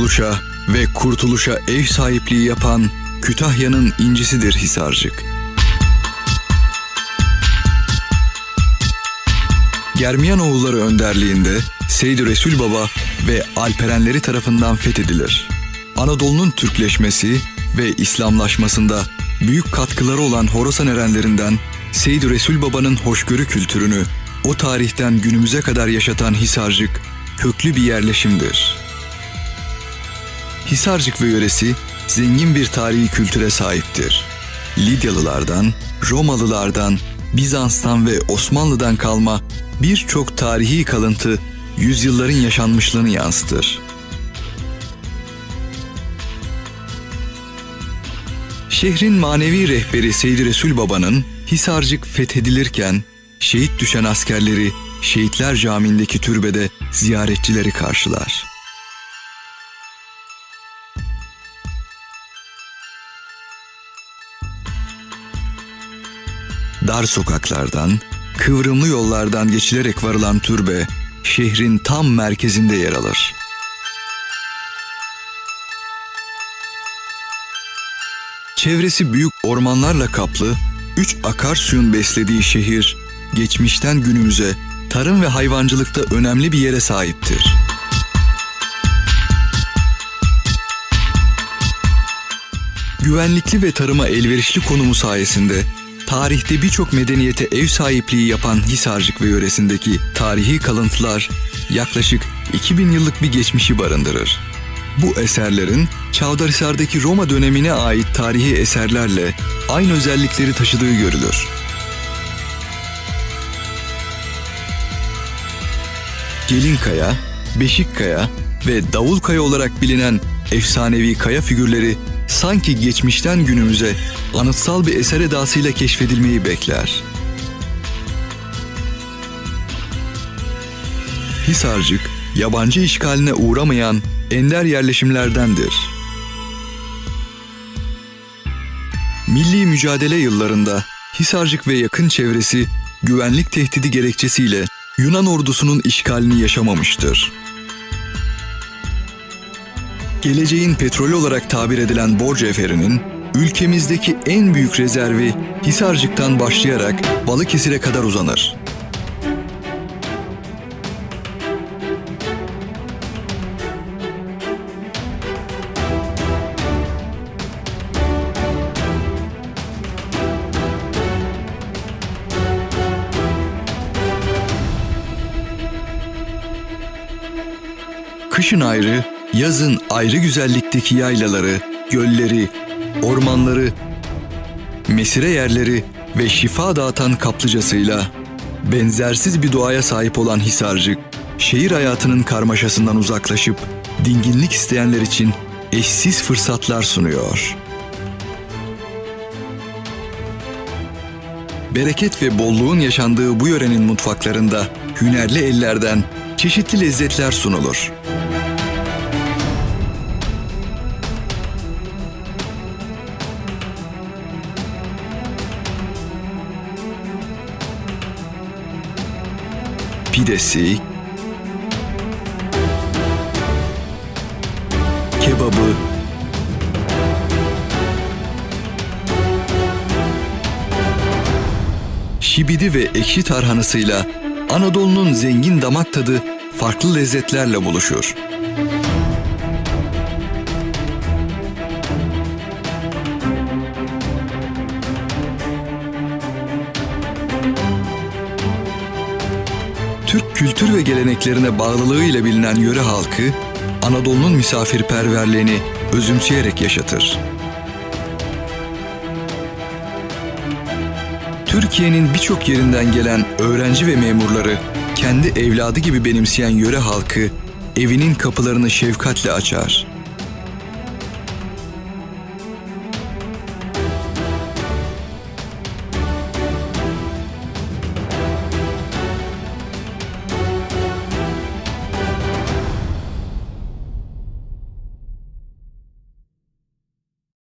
varoluşa ve kurtuluşa ev sahipliği yapan Kütahya'nın incisidir Hisarcık. Germiyanoğulları önderliğinde Seyyid Resul Baba ve Alperenleri tarafından fethedilir. Anadolu'nun Türkleşmesi ve İslamlaşmasında büyük katkıları olan Horasan erenlerinden Seyyid Resul Baba'nın hoşgörü kültürünü o tarihten günümüze kadar yaşatan Hisarcık köklü bir yerleşimdir. Hisarcık ve yöresi zengin bir tarihi kültüre sahiptir. Lidyalılardan, Romalılardan, Bizans'tan ve Osmanlı'dan kalma birçok tarihi kalıntı yüzyılların yaşanmışlığını yansıtır. Şehrin manevi rehberi Seyyid Resul Baba'nın Hisarcık fethedilirken şehit düşen askerleri Şehitler Camii'ndeki türbede ziyaretçileri karşılar. Dar sokaklardan, kıvrımlı yollardan geçilerek varılan türbe şehrin tam merkezinde yer alır. Çevresi büyük ormanlarla kaplı, üç akarsuyun beslediği şehir, geçmişten günümüze tarım ve hayvancılıkta önemli bir yere sahiptir. Güvenlikli ve tarıma elverişli konumu sayesinde tarihte birçok medeniyete ev sahipliği yapan Hisarcık ve yöresindeki tarihi kalıntılar yaklaşık 2000 yıllık bir geçmişi barındırır. Bu eserlerin Çavdarhisar'daki Roma dönemine ait tarihi eserlerle aynı özellikleri taşıdığı görülür. Gelinkaya, Beşikkaya ve Davulkaya olarak bilinen efsanevi kaya figürleri sanki geçmişten günümüze anıtsal bir eser edasıyla keşfedilmeyi bekler. Hisarcık, yabancı işgaline uğramayan ender yerleşimlerdendir. Milli mücadele yıllarında Hisarcık ve yakın çevresi güvenlik tehdidi gerekçesiyle Yunan ordusunun işgalini yaşamamıştır. Geleceğin petrolü olarak tabir edilen Borca Eferi'nin ülkemizdeki en büyük rezervi Hisarcık'tan başlayarak Balıkesir'e kadar uzanır. Kışın ayrı, yazın ayrı güzellikteki yaylaları, gölleri, ormanları, mesire yerleri ve şifa dağıtan kaplıcasıyla benzersiz bir doğaya sahip olan Hisarcık, şehir hayatının karmaşasından uzaklaşıp dinginlik isteyenler için eşsiz fırsatlar sunuyor. Bereket ve bolluğun yaşandığı bu yörenin mutfaklarında hünerli ellerden çeşitli lezzetler sunulur. Pidesi, kebabı, şibidi ve ekşi tarhanasıyla Anadolu'nun zengin damak tadı farklı lezzetlerle buluşur. Kültür ve geleneklerine bağlılığıyla bilinen yöre halkı, Anadolu'nun misafirperverliğini özümseyerek yaşatır. Türkiye'nin birçok yerinden gelen öğrenci ve memurları kendi evladı gibi benimseyen yöre halkı evinin kapılarını şefkatle açar.